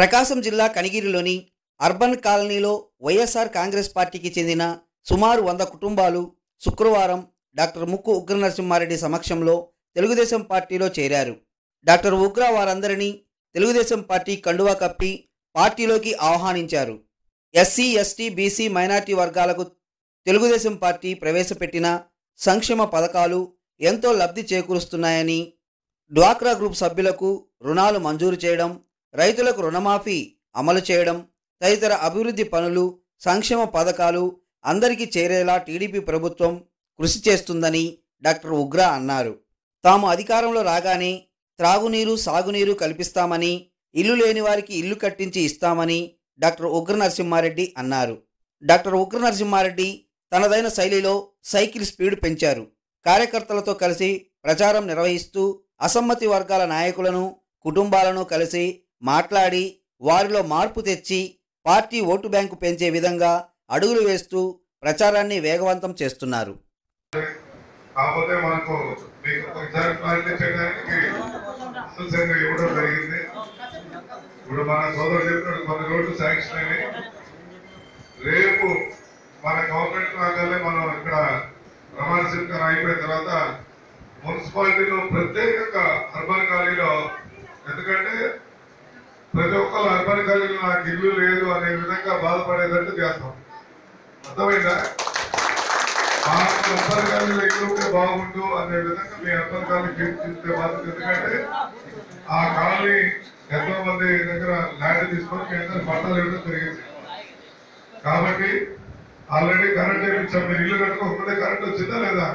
ప్రకాశం జిల్లా కనిగిరిలోని అర్బన్ కాలనీలో వైఎస్ఆర్ కాంగ్రెస్ పార్టీకి చెందిన సుమారు వంద కుటుంబాలు శుక్రవారం డాక్టర్ ముక్కు ఉగ్ర నరసింహారెడ్డి సమక్షంలో తెలుగుదేశం పార్టీలో చేరారు. డాక్టర్ ఉగ్ర వారందరినీ తెలుగుదేశం పార్టీ కండువా కప్పి పార్టీలోకి ఆహ్వానించారు. ఎస్సీ ఎస్టీ బీసీ మైనార్టీ వర్గాలకు తెలుగుదేశం పార్టీ ప్రవేశపెట్టిన సంక్షేమ పథకాలు ఎంతో లబ్ధి చేకూరుస్తున్నాయని డ్వాక్రా గ్రూప్ సభ్యులకు రుణాలు మంజూరు చేయడం రైతులకు రుణమాఫీ అమలు చేయడం తదితర అభివృద్ధి పనులు సంక్షేమ పథకాలు అందరికీ చేరేలా టీడీపీ ప్రభుత్వం కృషి చేస్తుందని డాక్టర్ ఉగ్ర అన్నారు. తాము అధికారంలో రాగానే త్రాగునీరు సాగునీరు కల్పిస్తామని ఇల్లు లేని వారికి ఇల్లు కట్టించి ఇస్తామని డాక్టర్ ఉగ్ర నరసింహారెడ్డి అన్నారు. డాక్టర్ ఉగ్ర నరసింహారెడ్డి తనదైన శైలిలో సైకిల్ స్పీడ్ పెంచారు. కార్యకర్తలతో కలిసి ప్రచారం నిర్వహిస్తూ అసమ్మతి వర్గాల నాయకులను కుటుంబాలను కలిసి మాట్లాడి వారిలో మార్పు తెచ్చి పార్టీ ఓటు బ్యాంకు పెంచే విధంగా అడుగులు వేస్తూ ప్రచారాన్ని వేగవంతం చేస్తున్నారు. కాకపోతే మనకు మీకు ఒకసారి చేయడానికి సూచనగా ఇవ్వడం జరిగింది. ఇప్పుడు మన సోదరు చెప్పినట్టు కొన్ని రోడ్లు శాంక్షన్ అయినాయి. రేపు మన గవర్నమెంట్ రాగానే మనం ఇక్కడ ప్రమాణ స్వీకారం అయిపోయిన తర్వాత మున్సిపాలిటీలో ప్రత్యేకంగా అర్బన్ కాలనీలో ఎందుకంటే ప్రతి ఒక్కరు అర్బన్ కలిగి నాకు ఇల్లు లేదు అనే విధంగా బాధపడేటట్టు చేస్తాం. అర్థమైందా? మాకు అర్థం కాని ఇల్లు ఉంటే బాగుండు అనే విధంగా మీ అర్థం కాని తీర్చిదిద్దే బాధ్యత ఎందుకంటే ఆ కాలనీ ఎంతో మంది దగ్గర ల్యాండ్ తీసుకొని మీ అందరు పట్టాలు ఇవ్వడం జరిగింది. కాబట్టి ఆల్రెడీ కరెంట్ ఇచ్చాం మీరు ఇల్లు కట్టుకోకపోతే కరెంట్ వచ్చిందా లేదా?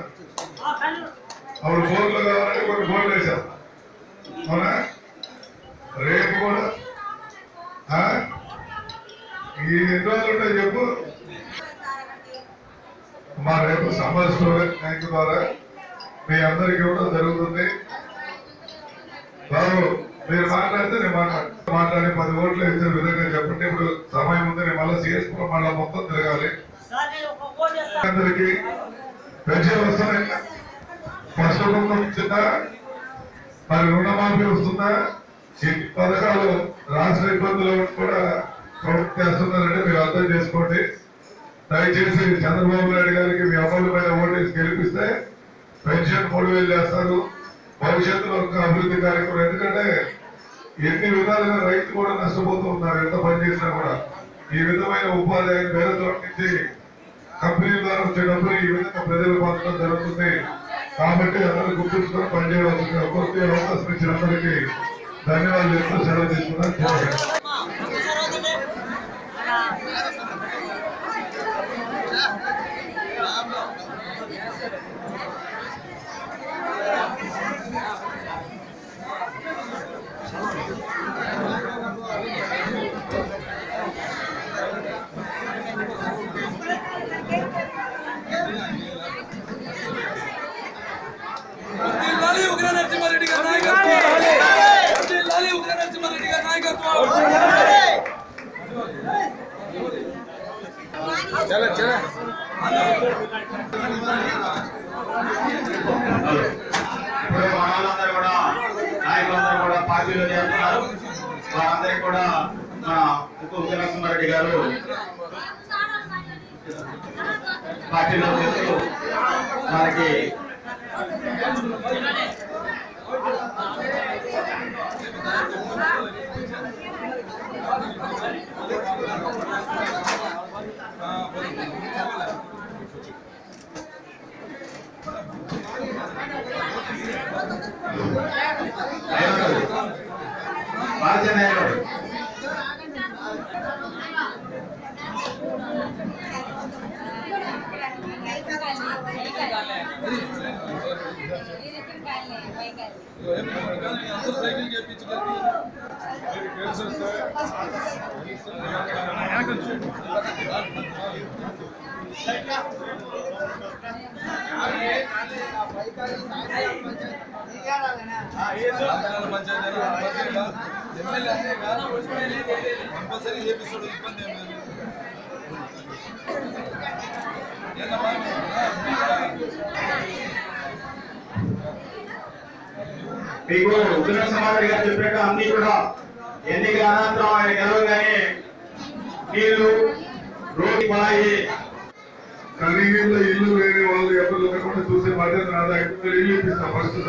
అప్పుడు ఫోన్లు కావాలంటే కొన్ని బోర్లు వేసాం అవునా? రేపు కూడా ఈ ఎన్ని రోజులు చెప్పు. మా రేపు సమ్మర్ స్టోరేజ్ ట్యాంక్ ద్వారా మీ అందరికీ కూడా జరుగుతుంది. బాబు మీరు మాట్లాడితే నేను మాట్లాడు మాట్లాడి పది ఓట్లు ఇచ్చిన విధంగా చెప్పండి. ఇప్పుడు సమయం ఉంది నేను మళ్ళీ సిఎస్ మళ్ళీ మొత్తం తిరగాలి. అందరికి పెన్షన్ వస్తున్నాయి ఫస్ట్ కుటుంబం ఇచ్చిందా? మరి రుణమాఫీ వస్తుందా? పథకాలు రాష్ట్ర ఇబ్బందులు కూడా ప్రభుత్వం చేస్తున్నారంటే మీరు అర్థం చేసుకోండి. దయచేసి చంద్రబాబు నాయుడు గారికి మీ అమలు అమూల్యమైన ఓటేసి గెలిపిస్తే పెన్షన్ మూడు వేలు చేస్తారు భవిష్యత్తులో ఇంకా అభివృద్ధి కార్యక్రమం. ఎందుకంటే ఎన్ని విధాలుగా రైతు కూడా నష్టపోతూ ఉన్నారు ఎంత పని చేసినా కూడా. ఈ విధమైన ఉపాధి వేరే చోట నుంచి కంపెనీ ద్వారా వచ్చే డబ్బులు ఈ విధంగా ప్రజలు పొందడం జరుగుతుంది. కాబట్టి అందరూ గుర్తుంచుకొని పనిచేయవలసింది ఒక్కొక్క అవకాశం ఇచ్చిన అందరికీ ధన్యవాదాలు చెప్తూ సెలవు తీసుకున్నాను Thank you. ఇప్పుడు మన వాళ్ళందరూ కూడా నాయకులందరూ కూడా పార్టీలో చేస్తున్నారు వారందరికీ కూడా మన ముక్కు ఉగ్రనరసింహారెడ్డి గారు పార్టీలో చేస్తూ మనకి बाहर जाना है साइकिल के पीछे चलती है కంపల్సరీ చేపిస్తాడు ఇబ్బంది ఏం లేదు ఏందమ్మా? మీకు ఉగ్ర సమాధి గారు చెప్పినట్టు అన్ని కూడా ఎన్నికల అనంతరం ఆయన గెలవగానే నీళ్లు రోడ్డు కుళాయి ఖరీదీలో ఇల్లు లేని వాళ్ళు ఎప్పుడు కూడా చూసే బాధ్యత నాదా ఐదు ఇల్లు ఇప్పిస్తా ఫస్ట్